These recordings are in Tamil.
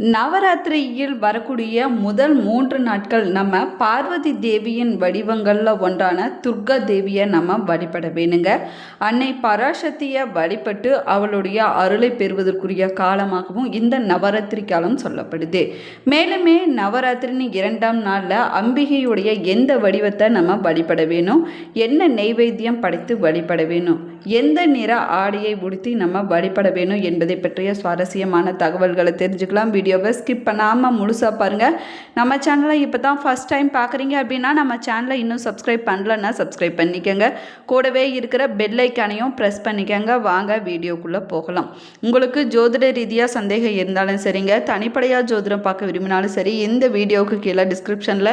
நவராத்திரியில் வரக்கூடிய முதல் மூன்று நாட்கள் நம்ம பார்வதி தேவியின் வடிவங்களில் ஒன்றான துர்கா தேவியை நம்ம வழிபட வேணுங்க. அன்னை பராசக்தியை வழிபட்டு அவளுடைய அருளை பெறுவதற்குரிய காலமாகவும் இந்த நவராத்திரி காலம் சொல்லப்படுது. மேலுமே நவராத்திரின்னு இரண்டாம் நாளில் அம்பிகையுடைய எந்த வடிவத்தை நம்ம வழிபட வேணும்? என்ன நெய்வேத்தியம் படைத்து வழிபட வேணும்? எந்த நிற ஆடையை உடுத்தி நம்ம வழிபட வேணும் என்பதை பற்றிய சுவாரஸ்யமான தகவல்களை தெரிஞ்சுக்கலாம். வீடியோவை ஸ்கிப் பண்ணாமல் முழுசாக பாருங்கள் நம்ம சேனலை இப்போ தான் ஃபஸ்ட் டைம் பார்க்குறீங்க அப்படின்னா நம்ம சேனலை இன்னும் சப்ஸ்கிரைப் பண்ணலன்னா சப்ஸ்கிரைப் பண்ணிக்கோங்க. கூடவே இருக்கிற பெல்லைக்கானையும் ப்ரெஸ் பண்ணிக்கோங்க. வாங்க வீடியோக்குள்ளே போகலாம். உங்களுக்கு ஜோதிட ரீதியாக சந்தேகம் இருந்தாலும் சரிங்க. தனிப்படையாக ஜோதிடம் பார்க்க விரும்பினாலும் சரி இந்த வீடியோவுக்கு கீழே டிஸ்கிரிப்ஷனில்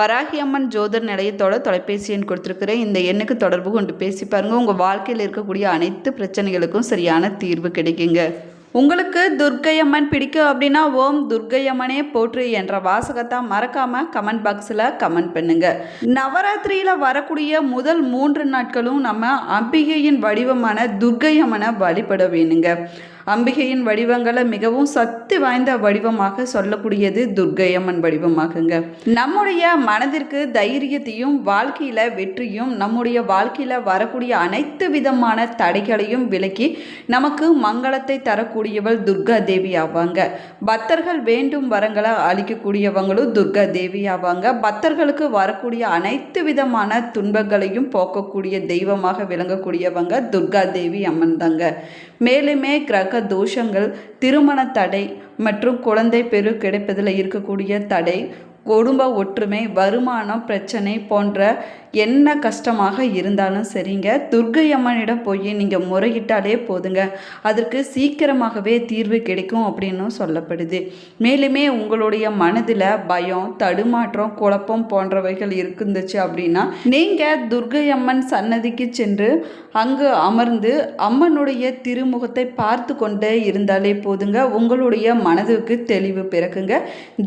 வராகி அம்மன் ஜோதிட நிலையத்தோட தொலைபேசி எண் கொடுத்துருக்குறேன். இந்த எண்ணுக்கு தொடர்பு கொண்டு பேசி பாருங்கள் உங்கள் வாழ்க்கையில் இருக்கக்கூடிய அனைத்து பிரச்சனைகளுக்கும் சரியான தீர்வு கிடைக்குங்க. உங்களுக்கு துர்க்கை அம்மன் பிடிக்கும் அப்படின்னா ஓம் துர்க்கை அம்மனே போற்று என்ற வாசகத்தை மறக்காம கமெண்ட் பாக்ஸில் கமெண்ட் பண்ணுங்க. நவராத்திரியில் வரக்கூடிய முதல் மூன்று நாட்களும் நம்ம அம்பிகையின் வடிவமான துர்க்கை அம்மனை வழிபட வேணுங்க. அம்பிகையின் வடிவங்களை மிகவும் சக்தி வாய்ந்த வடிவமாக சொல்லக்கூடியது துர்க்கையம்மன் வடிவமாகுங்க. நம்முடைய மனதிற்கு தைரியத்தையும் வாழ்க்கையில் வெற்றியும் நம்முடைய வாழ்க்கையில் வரக்கூடிய அனைத்து விதமான தடைகளையும் விலக்கி நமக்கு மங்களத்தை தரக்கூடியவள் துர்கா தேவி ஆவாங்க. பக்தர்கள் வேண்டும் வரங்களை அளிக்கக்கூடியவங்களும் துர்கா தேவி ஆவாங்க. பக்தர்களுக்கு வரக்கூடிய அனைத்து விதமான துன்பங்களையும் போக்கக்கூடிய தெய்வமாக விளங்கக்கூடியவங்க துர்கா தேவி அம்மன் தாங்க. மேலுமே கிரக தோஷங்கள் திருமண தடை மற்றும் குழந்தை பெரு கிடைப்பதில் இருக்கக்கூடிய தடை குடும்ப ஒற்றுமை வருமானம் பிரச்சனை போன்ற என்ன கஷ்டமாக இருந்தாலும் சரிங்க. துர்க்கை அம்மனிடம் போய் நீங்கள் முறையிட்டாலே போதுங்க. அதற்கு சீக்கிரமாகவே தீர்வு கிடைக்கும் அப்படின்னும் சொல்லப்படுது. மேலுமே உங்களுடைய மனதில் பயம் தடுமாற்றம் குழப்பம் போன்றவைகள் இருந்துச்சு அப்படின்னா நீங்கள் துர்க்கை அம்மன் சன்னதிக்கு சென்று அங்கு அமர்ந்து அம்மனுடைய திருமுகத்தை பார்த்து கொண்டே இருந்தாலே போதுங்க. உங்களுடைய மனதுக்கு தெளிவு பிறக்குங்க.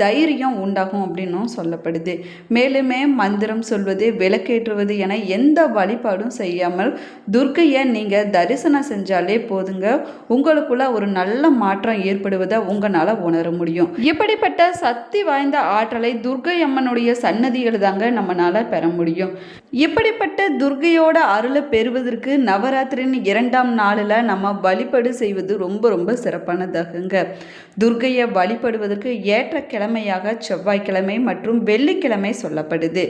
தைரியம் உண்டாகும் அப்படின்னு என்னும் சொல்லப்படுது. மேலுமே மந்திரம் சொல்வது விளக்கேற்றுவது என எந்த வழிபாடும் செய்யாமல் துர்க்கையை நீங்கள் தரிசனம் செஞ்சாலே போதுங்க. உங்களுக்குள்ள ஒரு நல்ல மாற்றம் ஏற்படுவதை உங்களால் உணர முடியும். இப்படிப்பட்ட சக்தி வாய்ந்த ஆற்றலை துர்க்கை அம்மனுடைய சன்னதியில் தாங்க நம்மளால் பெற முடியும். இப்படிப்பட்ட துர்க்கையோட அருளை பெறுவதற்கு நவராத்திரின் இரண்டாம் நாளில் நம்ம வழிபாடு செய்வது ரொம்ப ரொம்ப சிறப்பானதாகுங்க. துர்கையை வழிபடுவதற்கு ஏற்ற கிழமையாக செவ்வாய்க்கிழமை மற்றும் வெள்ளிக்கிழமை சொல்லப்படுது.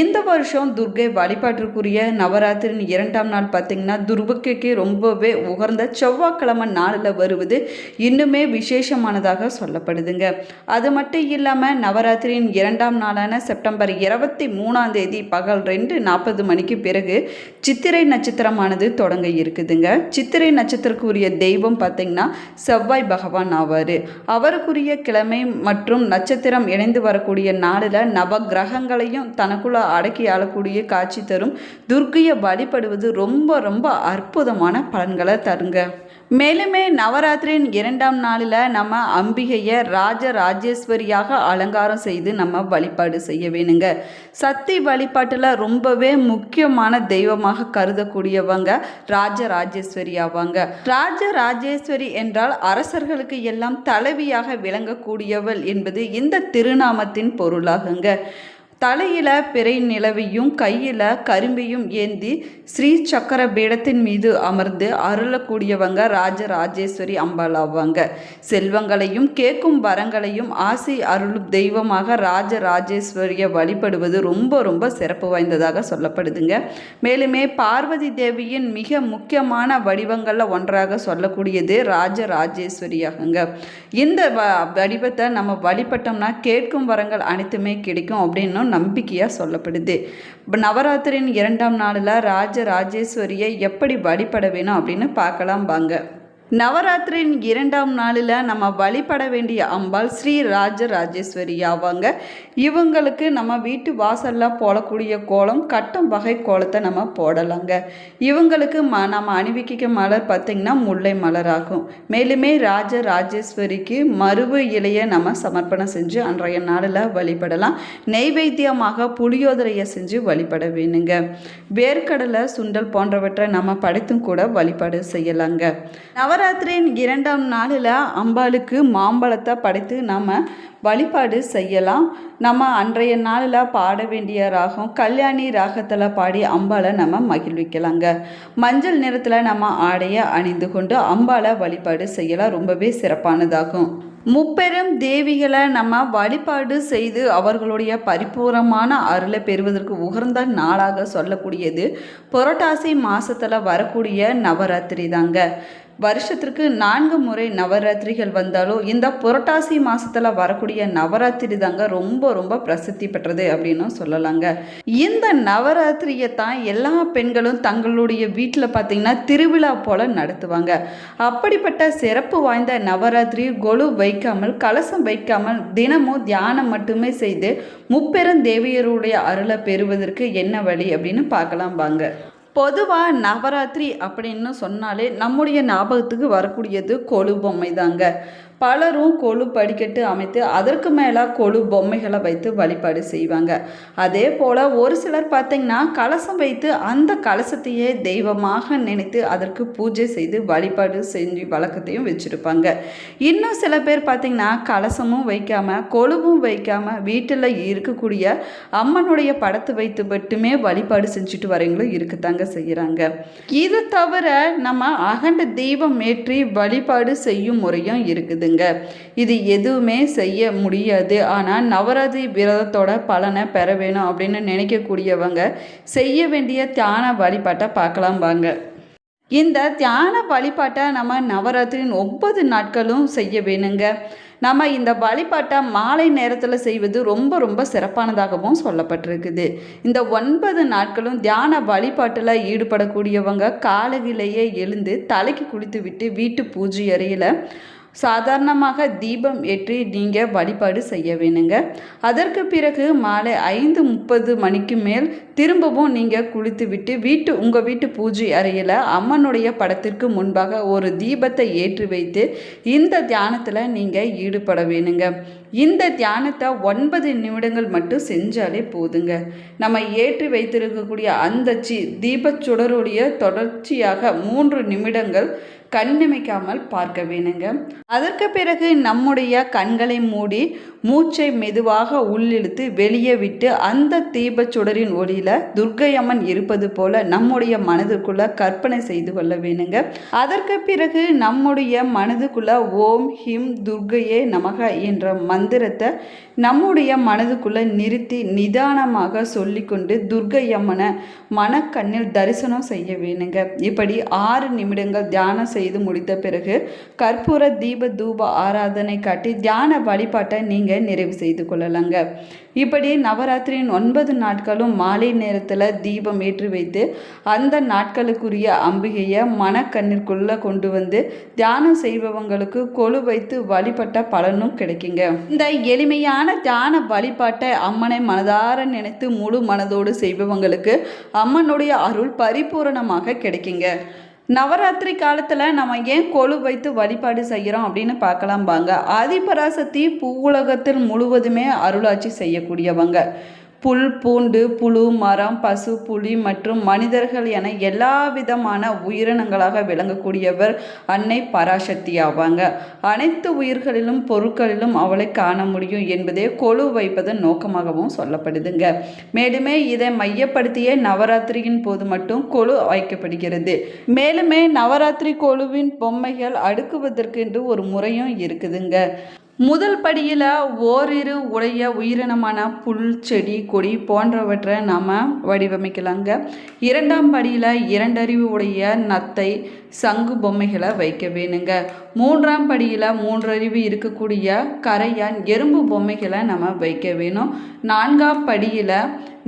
இந்த வருஷம் துர்கை வழிபாட்டிற்குரிய நவராத்திரின் இரண்டாம் நாள் பார்த்திங்கன்னா துர்க்கைக்கு ரொம்பவே உகர்ந்த செவ்வாய்க்கிழமை நாளில் வருவது இன்னுமே விசேஷமானதாக சொல்லப்படுதுங்க. அது மட்டும் இல்லாமல் நவராத்திரியின் இரண்டாம் நாளான செப்டம்பர் இருபத்தி மூணாம் தேதி பகல் ரெண்டு நாற்பது மணிக்கு பிறகு சித்திரை நட்சத்திரமானது தொடங்க இருக்குதுங்க. சித்திரை நட்சத்திரக்குரிய தெய்வம் பார்த்திங்கன்னா செவ்வாய் பகவான் ஆவார். அவருக்குரிய கிழமை மற்றும் நட்சத்திரம் இணைந்து வரக்கூடிய நாளில் நவ கிரகங்களையும் தனக்குள்ள அடக்கி ஆளக்கூடிய காட்சி தரும் துர்க்கையை வழிபடுவது ரொம்ப ரொம்ப அற்புதமான பலன்களை தருங்க. மேலுமே நவராத்திரியின் இரண்டாம் நாளில் நம்ம அம்பிகையை ராஜ ராஜேஸ்வரியாக அலங்காரம் செய்து நம்ம வழிபாடு செய்ய வேணுங்க. சக்தி வழிபாட்டில் ரொம்பவே முக்கியமான தெய்வமாக கருதக்கூடியவங்க ராஜ ராஜேஸ்வரி ஆவாங்க. ராஜ ராஜேஸ்வரி என்றால் அரசர்களுக்கு எல்லாம் தலைவியாக விளங்கக்கூடியவள் என்பது இந்த திருநாமத்தின் பொருளாகுங்க. தலையில பிறை நிலவையும் கையில் கரும்பையும் ஏந்தி ஸ்ரீ சக்கர பீடத்தின் மீது அமர்ந்து அருளக்கூடியவங்க ராஜ ராஜேஸ்வரி அம்பாள் ஆவாங்க செல்வங்களையும் கேட்கும் வரங்களையும் ஆசை அருளும் தெய்வமாக ராஜ ராஜேஸ்வரியை வழிபடுவது ரொம்ப ரொம்ப சிறப்பு வாய்ந்ததாக சொல்லப்படுதுங்க. மேலுமே பார்வதி தேவியின் மிக முக்கியமான வடிவங்களில் ஒன்றாக சொல்லக்கூடியது ராஜராஜேஸ்வரியாகுங்க. இந்த வ வடிவத்தை நம்ம வழிபட்டோம்னா கேட்கும் வரங்கள் அனைத்துமே கிடைக்கும் அப்படின்னு நம்பிக்கையாக சொல்லப்படுது. இப்போ நவராத்திரியின் இரண்டாம் நாளில் ராஜ ராஜேஸ்வரியை எப்படி வழிபட வேணும் அப்படின்னு பார்க்கலாம் வாங்க. நவராத்திரியின் இரண்டாம் நாளில் நம்ம வழிபட வேண்டிய அம்பாள் ஸ்ரீ ராஜ ராஜேஸ்வரி ஆவாங்க இவங்களுக்கு நம்ம வீட்டு வாசலில் போடக்கூடிய கோலம் கட்டம் வகை கோலத்தை நம்ம போடலாங்க. இவங்களுக்கு ம நம்ம அணிவிக்க மலர் பார்த்திங்கன்னா முல்லை மலர் ஆகும் மேலுமே ராஜ ராஜேஸ்வரிக்கு மருவு இலையை நம்ம சமர்ப்பணம் செஞ்சு அன்றைய நாளில் வழிபடலாம். நெய்வேத்தியமாக புளியோதரையை செஞ்சு வழிபட வேணுங்க. வேர்க்கடலை சுண்டல் போன்றவற்றை நம்ம படைத்தும் கூட வழிபாடு செய்யலாங்க. நவர நவராத்திரியின் இரண்டாம் நாளில் அம்பாளுக்கு மாம்பழத்தை படைத்து நம்ம வழிபாடு செய்யலாம். நம்ம அன்றைய நாளில் பாட வேண்டிய ராகம் கல்யாணி ராகத்தில் பாடி அம்பாளை நம்ம மகிழ்விக்கலாங்க. மஞ்சள் நிறத்தில் நம்ம ஆடையை அணிந்து கொண்டு அம்பாளை வழிபாடு செய்யலாம். ரொம்பவே சிறப்பானதாகும். முப்பெரும் தேவிகளை நம்ம வழிபாடு செய்து அவர்களுடைய பரிபூரமான அருளை பெறுவதற்கு உகந்த நாளாக சொல்லக்கூடியது புரட்டாசி மாதத்தில் வரக்கூடிய நவராத்திரி தாங்க வருஷத்திற்கு நான்கு முறை நவராத்திரிகள் வந்தாலும் இந்த புரட்டாசி மாதத்தில் வரக்கூடிய நவராத்திரி தாங்க ரொம்ப ரொம்ப பிரசித்தி பெற்றது அப்படின்னும் சொல்லலாங்க. இந்த நவராத்திரியை தான் எல்லா பெண்களும் தங்களுடைய வீட்டில் பார்த்திங்கன்னா திருவிழா போல் நடத்துவாங்க. அப்படிப்பட்ட சிறப்பு வாய்ந்த நவராத்திரி கொலு வைக்காமல் கலசம் வைக்காமல் தினமும் தியானம் மட்டுமே செய்து முப்பெரும் தேவியருடைய அருளை பெறுவதற்கு என்ன வழி அப்படின்னு பார்க்கலாம் வாங்க. பொதுவாக நவராத்திரி அப்படின்னு சொன்னாலே நம்முடைய ஞாபகத்துக்கு வரக்கூடியது கொலு பொம்மை தாங்க பலரும் கொலு படிக்கட்டு அமைத்து அதற்கு மேலே கொழு பொம்மைகளை வைத்து வழிபாடு செய்வாங்க. அதே போல் ஒரு சிலர் பார்த்திங்கன்னா கலசம் வைத்து அந்த கலசத்தையே தெய்வமாக நினைத்து அதற்கு பூஜை செய்து வழிபாடு செஞ்சு வழக்கத்தையும் வச்சுருப்பாங்க. இன்னும் சில பேர் பார்த்திங்கன்னா கலசமும் வைக்காமல் கொழுவும் வைக்காமல் வீட்டில் இருக்கக்கூடிய அம்மனுடைய படத்தை வைத்து மட்டுமே வழிபாடு செஞ்சுட்டு வரவங்களும் இருக்கத்தாங்க செய்கிறாங்க இது தவிர நம்ம அகண்ட தெய்வம் ஏற்றி வழிபாடு செய்யும் முறையும் இருக்குதுங்க. இது எதுவுமே செய்ய முடியாது. ஆனால் நவராத்திரி விரதத்தோட பலனை பெற வேணும் அப்படின்னு நினைக்கக்கூடியவங்க செய்ய வேண்டிய தியான வழிபாட்டை பார்க்கலாம் வாங்க. இந்த தியான வழிபாட்டை நம்ம நவராத்திரியின் ஒன்பது நாட்களும் செய்ய வேணுங்க. நம்ம இந்த வழிபாட்டை மாலை நேரத்தில் செய்வது ரொம்ப ரொம்ப சிறப்பானதாகவும் சொல்லப்பட்டிருக்குது. இந்த ஒன்பது நாட்களும் தியான வழிபாட்டில் ஈடுபடக்கூடியவங்க காலையிலேயே எழுந்து தலைக்கு குளித்து விட்டு வீட்டு பூஜை அறையில் சாதாரணமாக தீபம் ஏற்றி நீங்கள் வழிபாடு செய்ய வேணுங்க. அதற்கு பிறகு மாலை ஐந்து முப்பது மணிக்கு மேல் திரும்பவும் நீங்கள் குளித்து விட்டு வீட்டு உங்கள் வீட்டு பூஜை அறையில் அம்மனுடைய படத்திற்கு முன்பாக ஒரு தீபத்தை ஏற்றி வைத்து இந்த தியானத்தில் நீங்கள் ஈடுபட வேணுங்க. இந்த தியானத்தை ஒன்பது நிமிடங்கள் மட்டும் செஞ்சாலே போதுங்க. நம்ம ஏற்றி வைத்திருக்கக்கூடிய அந்த சி தீபச்சுடருடைய தொடர்ச்சியாக மூன்று நிமிடங்கள் கண்ணிமைக்காமல் பார்க்க வேணுங்க. அதற்கு பிறகு நம்முடைய கண்களை மூடி மூச்சை மெதுவாக உள்ளிழுத்து வெளியே விட்டு அந்த தீபச்சுடரின் ஒளியில் துர்க்கை அம்மன் இருப்பது போல நம்முடைய மனதுக்குள்ள கற்பனை செய்து கொள்ள வேணுங்க. அதற்கு பிறகு நம்முடைய மனதுக்குள்ள ஓம் ஹிம் துர்க்கையே நமக என்ற மந்திரத்தை நம்முடைய மனதுக்குள்ள நிறுத்தி நிதானமாக சொல்லிக்கொண்டு துர்க்கையம்மனை மனக்கண்ணில் தரிசனம் செய்ய வேணுங்க. இப்படி ஆறு நிமிடங்கள் தியானம் செய்து முடித்த பிறகு கற்பூர தீப தூப ஆராதனை காட்டி தியான வழிபாட்டை நீங்கள் நிறைவு செய்து கொள்ளலாங்க. இப்படி நவராத்திரியின் ஒன்பது நாட்களும் மாலை நேரத்தில் தீபம் ஏற்றி வைத்து அந்த நாட்களுக்குரிய அம்பிகையை மனக்கண்ணிற்குள்ளே கொண்டு வந்து தியானம் செய்பவங்களுக்கு கொழு வைத்து வழிபட்ட பலனும் கிடைக்குங்க. இந்த எளிமையான தியான வழிபாட்டை அம்மனை மனதார நினைத்து முழு மனதோடு செய்பவங்களுக்கு அம்மனுடைய அருள் பரிபூரணமாக கிடைக்குங்க. நவராத்திரி காலத்தில் நம்ம ஏன் கொழு வைத்து வழிபாடு செய்கிறோம் அப்படின்னு பார்க்கலாம் வாங்க. ஆதிபராசக்தி பூவுலகத்தில் முழுவதுமே அருளாட்சி செய்யக்கூடியவங்க. புல் பூண்டு புழு மரம் பசு புலி மற்றும் மனிதர்கள் என எல்லா விதமான உயிரினங்களாக விளங்கக்கூடியவர் அன்னை பராசக்தி ஆவாங்க. அனைத்து உயிர்களிலும் பொருட்களிலும் அவளை காண முடியும் என்பதே கொழு வைப்பதன் நோக்கமாகவும் சொல்லப்படுதுங்க. மேலுமே இதை மையப்படுத்திய நவராத்திரியின் போது மட்டும் கொழு வைக்கப்படுகிறது மேலுமே நவராத்திரி கொழுவின் பொம்மைகள் அடுக்குவதற்கு என்று ஒரு முறையும் இருக்குதுங்க. முதல் படியில் ஓரிரு உடைய உயிரினமான புல் செடி கொடி போன்றவற்றை நாம் வடிவமைக்கலாங்க. இரண்டாம் படியில் இரண்டறிவு உடைய நத்தை சங்கு பொம்மைகளை வைக்க வேணுங்க. மூன்றாம் படியில் மூன்றறிவு இருக்கக்கூடிய கரையான் எறும்பு பொம்மைகளை நம்ம வைக்க வேணும். நான்காம் படியில்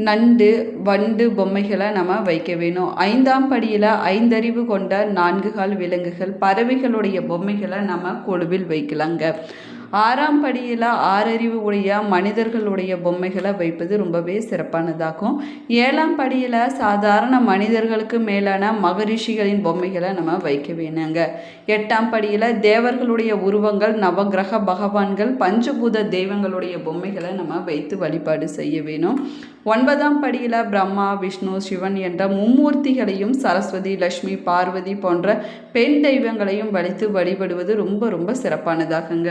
நண்டு வண்டு பொம்மைகளை நம்ம வைக்க வேணும். ஐந்தாம் படியில் ஐந்தறிவு கொண்ட நான்கு கால் விலங்குகள் பறவைகளுடைய பொம்மைகளை நம்ம குழுவில் வைக்கலாங்க. ஆறாம் படியில் ஆறறிவு உடைய மனிதர்களுடைய பொம்மைகளை வைப்பது ரொம்பவே சிறப்பானதாகும். ஏழாம் படியில் சாதாரண மனிதர்களுக்கு மேலான மகரிஷிகளின் பொம்மைகளை நம்ம வைக்க வேணுங்க. எட்டாம் படியில் தேவர்களுடைய உருவங்கள் நவக்கிரக பகவான்கள் பஞ்சபூத தெய்வங்களுடைய பொம்மைகளை நம்ம வைத்து வழிபாடு செய்ய வேணும். ஒன்பதாம் படியில் பிரம்மா விஷ்ணு சிவன் என்ற மும்மூர்த்திகளையும் சரஸ்வதி லக்ஷ்மி பார்வதி போன்ற பெண் தெய்வங்களையும் வலித்து வழிபடுவது ரொம்ப ரொம்ப சிறப்பானதாகுங்க.